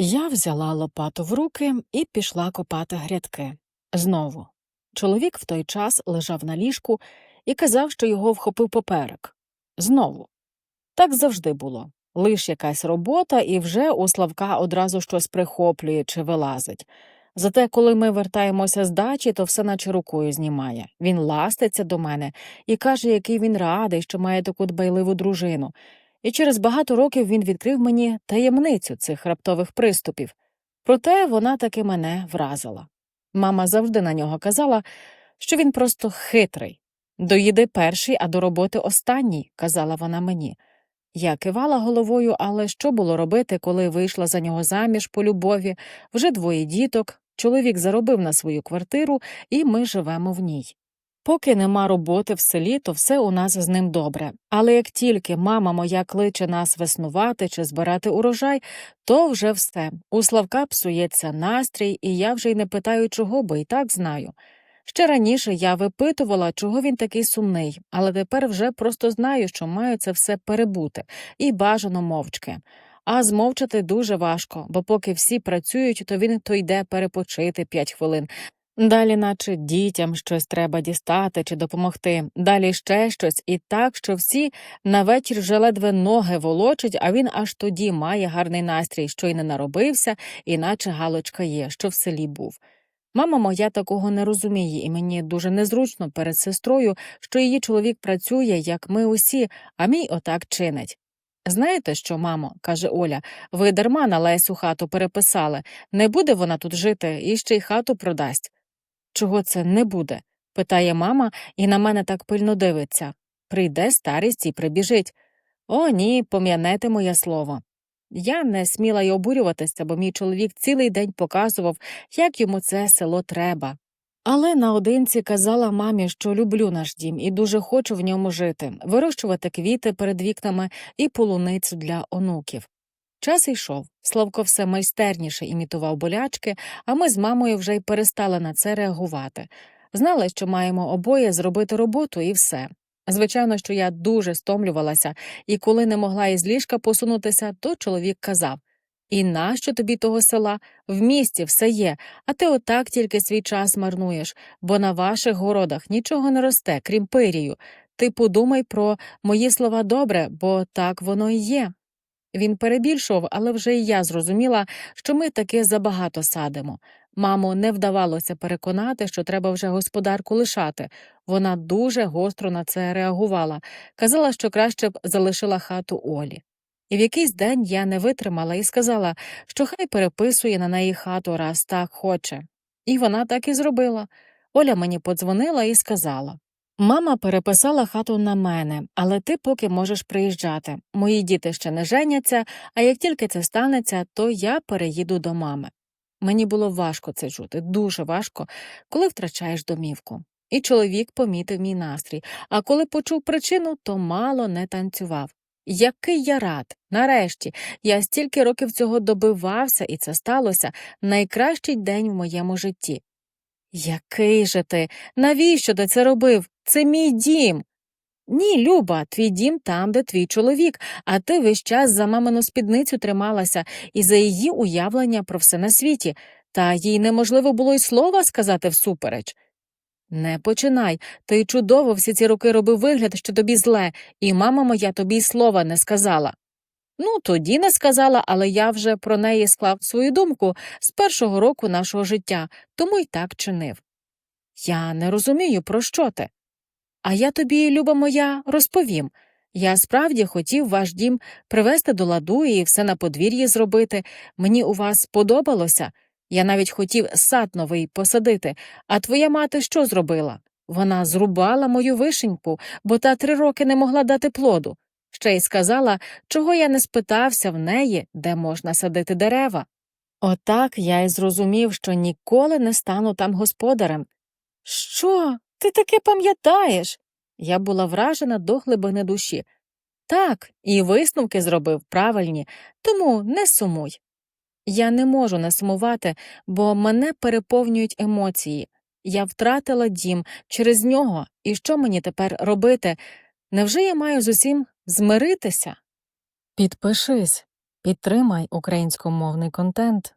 Я взяла лопату в руки і пішла копати грядки. Знову. Чоловік в той час лежав на ліжку і казав, що його вхопив поперек. Знову. Так завжди було. Лиш якась робота, і вже у Славка одразу щось прихоплює чи вилазить. Зате, коли ми вертаємося з дачі, то все наче рукою знімає. Він ластиться до мене і каже, який він радий, що має таку дбайливу дружину. І через багато років він відкрив мені таємницю цих раптових приступів. Проте вона таки мене вразила. Мама завжди на нього казала, що він просто хитрий. Доїде перший, а до роботи останній, казала вона мені. Я кивала головою, але що було робити, коли вийшла за нього заміж по любові, вже двоє діток, чоловік заробив на свою квартиру, і ми живемо в ній. Поки нема роботи в селі, то все у нас з ним добре. Але як тільки мама моя кличе нас веснувати чи збирати урожай, то вже все. У Славка псується настрій, і я вже й не питаю, чого, бо і так знаю. Ще раніше я випитувала, чого він такий сумний, але тепер вже просто знаю, що маю це все перебути, і бажано мовчки. А змовчати дуже важко, бо поки всі працюють, то він то йде перепочити п'ять хвилин. Далі, наче дітям щось треба дістати чи допомогти, далі ще щось, і так, що всі на вечір вже ледве ноги волочать, а він аж тоді має гарний настрій, що й не наробився, іначе галочка є, що в селі був. Мама моя такого не розуміє, і мені дуже незручно перед сестрою, що її чоловік працює, як ми усі, а мій отак чинить. Знаєте що, мамо, каже Оля, ви дарма на Лесю хату переписали. Не буде вона тут жити і ще й хату продасть. Чого це не буде? питає мама і на мене так пильно дивиться. Прийде старість і прибіжить. О, ні, пом'янете моє слово. Я не сміла й обурюватися, бо мій чоловік цілий день показував, як йому це село треба. Але наодинці казала мамі, що люблю наш дім і дуже хочу в ньому жити, вирощувати квіти перед вікнами і полуницю для онуків. Час йшов. Славко все майстерніше імітував болячки, а ми з мамою вже й перестали на це реагувати. Знали, що маємо обоє зробити роботу і все. Звичайно, що я дуже стомлювалася, і коли не могла із ліжка посунутися, то чоловік казав І нащо тобі того села? В місті все є, а ти отак тільки свій час марнуєш, бо на ваших городах нічого не росте, крім пирію. Ти подумай про мої слова добре, бо так воно і є. Він перебільшував, але вже і я зрозуміла, що ми таки забагато садимо. Маму не вдавалося переконати, що треба вже господарку лишати. Вона дуже гостро на це реагувала, казала, що краще б залишила хату Олі. І в якийсь день я не витримала і сказала, що хай переписує на неї хату раз так хоче. І вона так і зробила. Оля мені подзвонила і сказала Мама переписала хату на мене, але ти поки можеш приїжджати. Мої діти ще не женяться, а як тільки це станеться, то я переїду до мами. Мені було важко це чути, дуже важко, коли втрачаєш домівку. І чоловік помітив мій настрій, а коли почув причину, то мало не танцював. Який я рад! Нарешті я стільки років цього добивався, і це сталося найкращий день в моєму житті. Який же ти? Навіщо ти це робив? Це мій дім. Ні, Люба, твій дім там, де твій чоловік, а ти весь час за мамину спідницю трималася і за її уявлення про все на світі, та їй неможливо було й слова сказати всупереч. Не починай, ти чудово всі ці роки робив вигляд, що тобі зле, і мама моя тобі й слова не сказала. Ну, тоді не сказала, але я вже про неї склав свою думку з першого року нашого життя, тому й так чинив. Я не розумію, про що ти. А я тобі, люба моя, розповім. Я справді хотів ваш дім привести до ладу і все на подвір'ї зробити. Мені у вас сподобалося. Я навіть хотів сад новий посадити. А твоя мати що зробила? Вона зрубала мою вишеньку, бо та три роки не могла дати плоду. Ще й сказала, чого я не спитався в неї, де можна садити дерева. Отак я й зрозумів, що ніколи не стану там господарем. Що? Ти таке пам'ятаєш? Я була вражена до глибини душі. Так, і висновки зробив правильні, тому не сумуй. Я не можу не сумувати, бо мене переповнюють емоції. Я втратила дім через нього, і що мені тепер робити? Невже я маю з усім змиритися? Підпишись. Підтримай українськомовний контент.